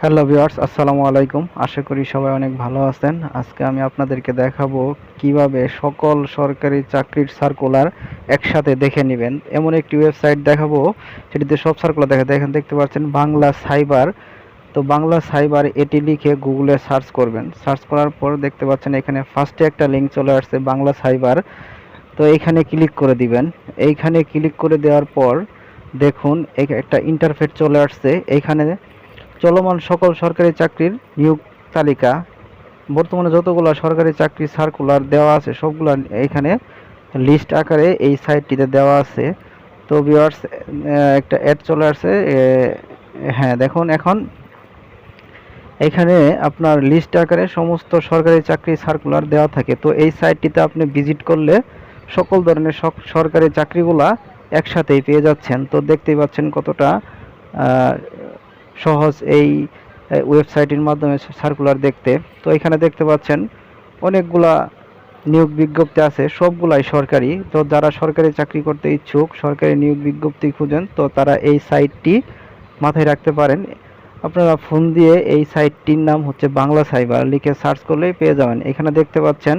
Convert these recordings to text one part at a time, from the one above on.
Hello viewers আসসালামু আলাইকুম। আশা করি সবাই অনেক ভালো আছেন। আজকে আমি আপনাদেরকে দেখাবো কীভাবে সকল সরকারি চাকরির সার্কুলার একসাথে দেখে নেবেন। এমন একটি ওয়েবসাইট দেখাবো সেটিতে সব সার্কুলার দেখা দেখেন, দেখতে পাচ্ছেন বাংলা সাইবার তো বাংলা সাইবার এটি লিখে গুগলে সার্চ করবেন। সার্চ করার পর দেখতে পাচ্ছেন এখানে ফার্স্টে একটা লিঙ্ক চলে আসছে, বাংলা সাইবার তো এইখানে ক্লিক করে দিবেন। এইখানে ক্লিক করে দেওয়ার পর দেখুন একটা ইন্টারফেস চলে আসছে। এইখানে চলমান সকল সরকারি চাকরির নিয়োগ তালিকা। বর্তমানে যতগুলো সরকারি চাকরি সার্কুলার দেওয়া আছে, সবগুলো এখানে লিস্ট আকারে এই সাইটটিতে দেওয়া আছে। তো ভিউয়ার্স একটা অ্যাড চলে আসছে হ্যাঁ দেখুন এখন। এখানে আপনার লিস্ট আকারে সমস্ত সরকারি চাকরি সার্কুলার দেওয়া থাকে। তো এই সাইটটিতে আপনি ভিজিট করলে সকল ধরনের সরকারি চাকরিগুলা একসাথেই পেয়ে যাচ্ছেন। তো দেখতেই পাচ্ছেন কতটা সহজ এই ওয়েবসাইটের মাধ্যমে সার্কুলার দেখতে। তো এখানে দেখতে পাচ্ছেন অনেকগুলা নিয়োগ বিজ্ঞপ্তি আছে, সবগুলাই সরকারি। তো যারা সরকারি চাকরি করতে ইচ্ছুক, সরকারি নিয়োগ বিজ্ঞপ্তি খুঁজেন, তো তারা এই সাইটটি মাথায় রাখতে পারেন। আপনারা ফোন দিয়ে এই সাইটটির নাম হচ্ছে বাংলা সাইবার লিখে সার্চ করলেই পেয়ে যাবেন। এখানে দেখতে পাচ্ছেন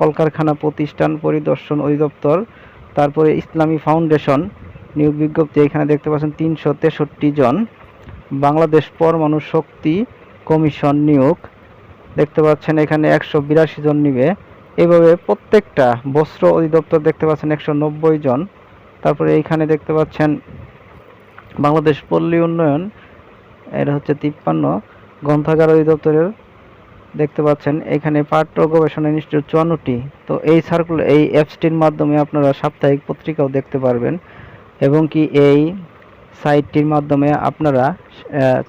কলকারখানা প্রতিষ্ঠান পরিদর্শন অধিদপ্তর, তারপরে ইসলামী ফাউন্ডেশন নিয়োগ বিজ্ঞপ্তি, এখানে দেখতে পাচ্ছেন তিনশো তেষট্টি জন। বাংলাদেশ পরমাণু শক্তি কমিশন নিয়োগ। দেখতে পাচ্ছেন এখানে একশো বিরাশি জন নিবে। এভাবে প্রত্যেকটা বস্ত্র অধিদপ্তর দেখতে পাচ্ছেন একশো নব্বই জন। তারপরে এইখানে দেখতে পাচ্ছেন বাংলাদেশ পল্লী উন্নয়ন এটা হচ্ছে তিপ্পান্ন। গ্রন্থাগার অধিদপ্তরের দেখতে পাচ্ছেন এখানে পাঠ্য গবেষণা ইনস্টিটিউট চুয়ান্নটি। তো এই সার্কুলার এই অ্যাপসটির মাধ্যমে আপনারা সাপ্তাহিক পত্রিকাও দেখতে পারবেন। এবং কি এই সাইটটির মাধ্যমে আপনারা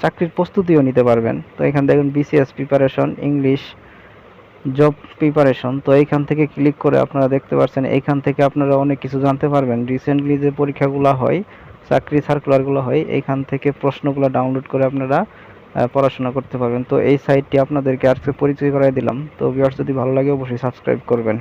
চাকরির প্রস্তুতিও নিতে পারবেন। তো এখান দেখুন BCS preparation English job preparation তো এইখান থেকে ক্লিক করে আপনারা দেখতে পাচ্ছেন, এইখান থেকে আপনারা অনেক কিছু জানতে পারবেন। রিসেন্টলি যে পরীক্ষাগুলো হয়, চাকরি সার্কুলারগুলো হয়, এইখান থেকে প্রশ্নগুলো ডাউনলোড করে আপনারা পড়াশোনা করতে পারবেন। তো এই সাইটটি আপনাদেরকে আজকে পরিচয় করাই দিলাম। তো ভিউয়ার্স যদি ভালো লাগে, অবশ্যই সাবস্ক্রাইব করবেন।